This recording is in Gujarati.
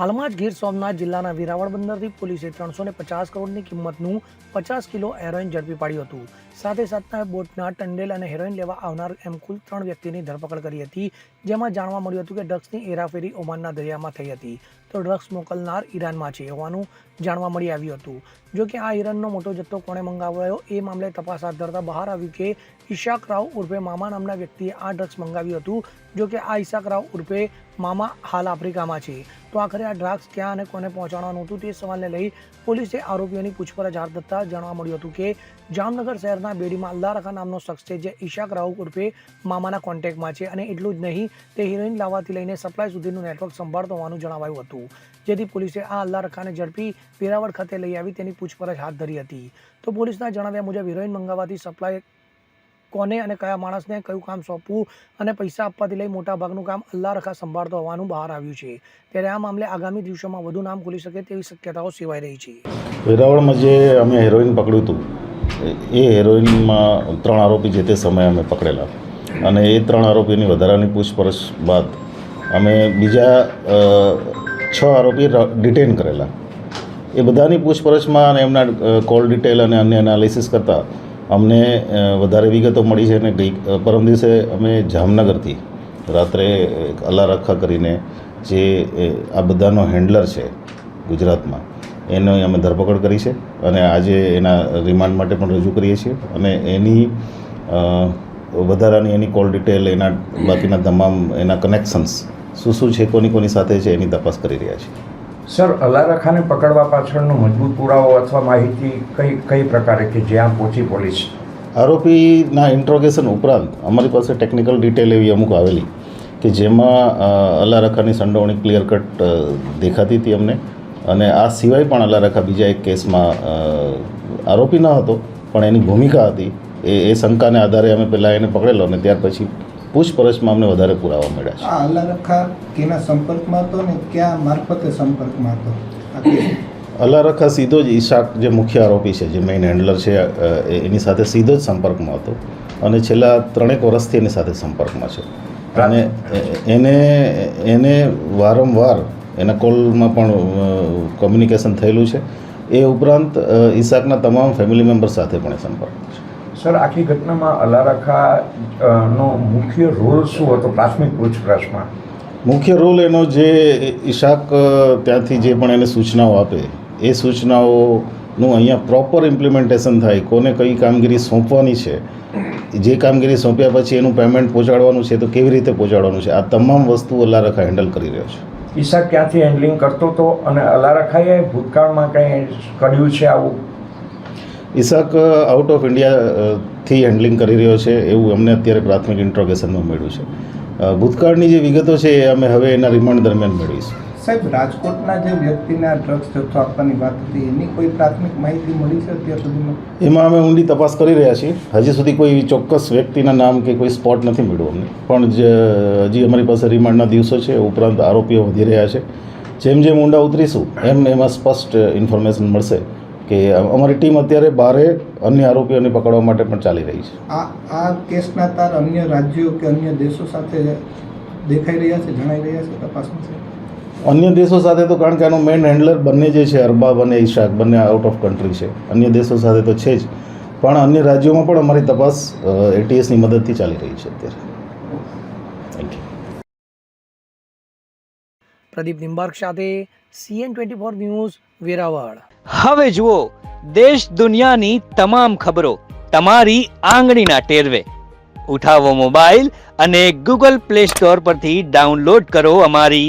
હાલમાં જ ગીર સોમનાથ જિલ્લાના વેરાવળ બંદરથી પોલીસે ત્રણસો પચાસ કરોડની કિંમતનું પચાસ કિલો હેરોઇન ઝડપી પાડ્યું હતું. સાથે સાથના બોટના ટંડેલ અને હેરોઇન લેવા આવનાર એમ કુલ ત્રણ વ્યક્તિની ધરપકડ કરી હતી, જેમાં જાણવા મળ્યું હતું કે ડ્રગ્સની હેરાફેરી ઓમાનના દરિયામાં થઈ હતી. તો ડ્રગ્સ મોકલનાર ઈરાનમાં છે હોવાનું જાણવા મળી આવ્યું હતું. જો કે આ ઈરાનનો મોટો જથ્થો કોણે મંગાવ્યો, એ મામલે તપાસ હાથ ધરતા બહાર આવ્યું કે ઈશાક રાવ ઉર્ફે મામા નામના વ્યક્તિએ આ ડ્રગ્સ મંગાવ્યું હતું. જો કે આ ઈશાક રાવ ઉર્ફે મામા હાલ આફ્રિકામાં છે. તો આખરે આ ડ્રગ્સ ક્યાં અને કોને પહોંચાડવાનું હતું તે સવાલને લઈ પોલીસે આરોપીઓની પૂછપરછ હાથ ધરતા જાણવા મળ્યું હતું કે જામનગર શહેરના બેડીમાં અલ્લાહ રખા નામનો શખ્સ છે જે ઈશાક રાવ ઉર્ફે મામાના કોન્ટેક્ટમાં છે અને એટલું જ નહીં, તે હિરોઈન લાવવાથી લઈને સપ્લાય સુધીનું નેટવર્ક સંભાળતો હોવાનું જણાવાયું હતું. જેથી પોલીસે આ રખાને ઝડપી વેરાવળ ખાતે લઈ આવી તેની પૂછપરછ હાથ ધરી હતી. તો પોલીસના જણાવ્યા મુજબ હિરોઈન મંગાવવાથી સપ્લાય કોને અને કયા માણસને કયું કામ સોંપવું અને પૈસા આપવાથી લઈ મોટાભાગનું કામ અલ્લાહ રખા સંભાળતો હોવાનું બહાર આવ્યું છે. ત્યારે આ મામલે આગામી દિવસોમાં વધુ નામ ખુલી શકે તેવી શક્યતાઓ સેવાઈ રહી છે. વેરાવળમાં જે અમે હેરોઇન પકડ્યું હતું એ હેરોઇનમાં ત્રણ આરોપી જે તે સમયે અમે પકડેલા. અને એ ત્રણ આરોપીની વધારાની પૂછપરછ બાદ અમે બીજા છ આરોપી ડિટેન કરેલા. એ બધાની પૂછપરછમાં અને એમના કોલ ડિટેલ અને અન્ય એનાલિસિસ કરતાં અમને વધારે વિગતો મળી છે અને ગઈ પરમ દિવસે અમે જામનગરથી રાત્રે અલ્લા રખા કરીને જે આ બધાનો હેન્ડલર છે ગુજરાતમાં એનો અમે ધરપકડ કરી છે અને આજે એના રિમાન્ડ માટે પણ રજૂ કરીએ છીએ અને એની વધારાની એની કોલ ડિટેલ એના બાકીના તમામ એના કનેક્શન્સ શું શું છે કોની કોની સાથે છે એની તપાસ કરી રહ્યા છીએ. સર અલારખાને પકડવા પાછળનો મજબૂત પુરાવો અથવા માહિતી કઈ કઈ પ્રકારે કે જ્યાં પહોંચી પોલીસ આરોપીના ઇન્ટ્રોગેશન ઉપરાંત અમારી પાસે ટેકનિકલ ડિટેલ એવી અમુક આવેલી કે જેમાં અ, અલ્લા સંડોવણી ક્લિયર કટ દેખાતી હતી અમને. અને આ સિવાય પણ અલારખા બીજા એક કેસમાં આરોપી ન હતો પણ એની ભૂમિકા હતી. એ એ શંકાને આધારે અમે પહેલાં એને પકડેલો અને ત્યાર પછી પૂછપરછમાં અમને વધારે પુરાવા મળ્યા છે. આ અલારખા કેના સંપર્કમાં હતો ને ક્યાં મારફતે સંપર્કમાં હતો? આ કેસ. અલ્લા રખા સીધો જ ઈશાક જે મુખ્ય આરોપી છે જે મેઇન હેન્ડલર છે એ- એની સાથે સીધો જ સંપર્કમાં હતો. અને છેલ્લા ત્રણેક વર્ષથી એની સાથે સંપર્કમાં છે. અને એને એને વારંવાર એના કોલમાં પણ કોમ્યુનિકેશન થયેલું છે. એ ઉપરાંત ઈશાકના તમામ ફેમિલી મેમ્બર સાથે પણ એ સંપર્કમાં સર આખી ઘટનામાં અલારાખા નો મુખ્ય રોલ શું હતો પ્રાથમિક પૂછપરછમાં? મુખ્ય રોલ એનો જે ઈશાક ત્યાંથી જે પણ એને સૂચનાઓ આપે એ સૂચનાઓનું અહીંયા પ્રોપર ઇમ્પ્લિમેન્ટેશન થાય કોને કઈ કામગીરી સોંપવાની છે જે કામગીરી સોંપ્યા પછી એનું પેમેન્ટ પહોંચાડવાનું છે તો કેવી રીતે પહોંચાડવાનું છે આ તમામ વસ્તુ અલ્લા રખા હેન્ડલ કરી રહ્યો છે. ઈશા ક્યાંથી હેન્ડલિંગ કરતો હતો અને અલારખાએ ભૂતકાળમાં કંઈ કર્યું છે આવું? ઈશાક આઉટ ઓફ ઇન્ડિયાથી હેન્ડલિંગ કરી રહ્યો છે એવું અમને અત્યારે પ્રાથમિક ઇન્ટ્રોગેશનમાં મળ્યું છે. ભૂતકાળની જે વિગતો છે એ અમે હવે એના રિમાન્ડ દરમિયાન મેળવીશું. સાહેબ રાજકોટના જે વ્યક્તિને આ ડ્રગ્સ જથ્થો આપવાની વાત હતી એની કોઈ પ્રાથમિક માહિતી મળી છે અત્યાર સુધીમાં? એમાં અમે ઊંડી તપાસ કરી રહ્યા છીએ. હજી સુધી કોઈ ચોક્કસ વ્યક્તિના નામ કે કોઈ સ્પોટ નથી મળ્યું અમને. પણ જ હજી અમારી પાસે રિમાન્ડના દિવસો છે ઉપરાંત આરોપીઓ વધી રહ્યા છે. જેમ જેમ ઊંડા ઉતરીશું એમ એમાં સ્પષ્ટ ઇન્ફોર્મેશન મળશે કે અમારી ટીમ અત્યારે બારે અન્ય આરોપીઓને પકડવા માટે પણ ચાલી રહી છે. આ આ કેસના તાર અન્ય રાજ્યો કે અન્ય દેશો સાથે દેખાઈ રહ્યા છે જણાઈ રહ્યા છે તપાસમાં છે અન્ય દેશો સાથે તો કારણ કે આનો મેઇન હેન્ડલર બંને જે છે અરબાબ અને ઈશાક બંને આઉટ ઓફ કન્ટ્રી છે. અન્ય દેશો સાથે તો છે જ. પણ અન્ય રાજ્યોમાં પણ અમારી તપાસ એટીએસની મદદથી ચાલી રહી છે અત્યારે. થેન્ક યુ પ્રદીપ નિંબાર્ક સાથે CN twenty four news Veraval. હવે જુઓ દેશ દુનિયાની તમામ ખબરો તમારી આંગળીના ટેરવે. ઉઠાવો મોબાઈલ અને ગૂગલ પ્લે સ્ટોર પરથી ડાઉનલોડ કરો અમારી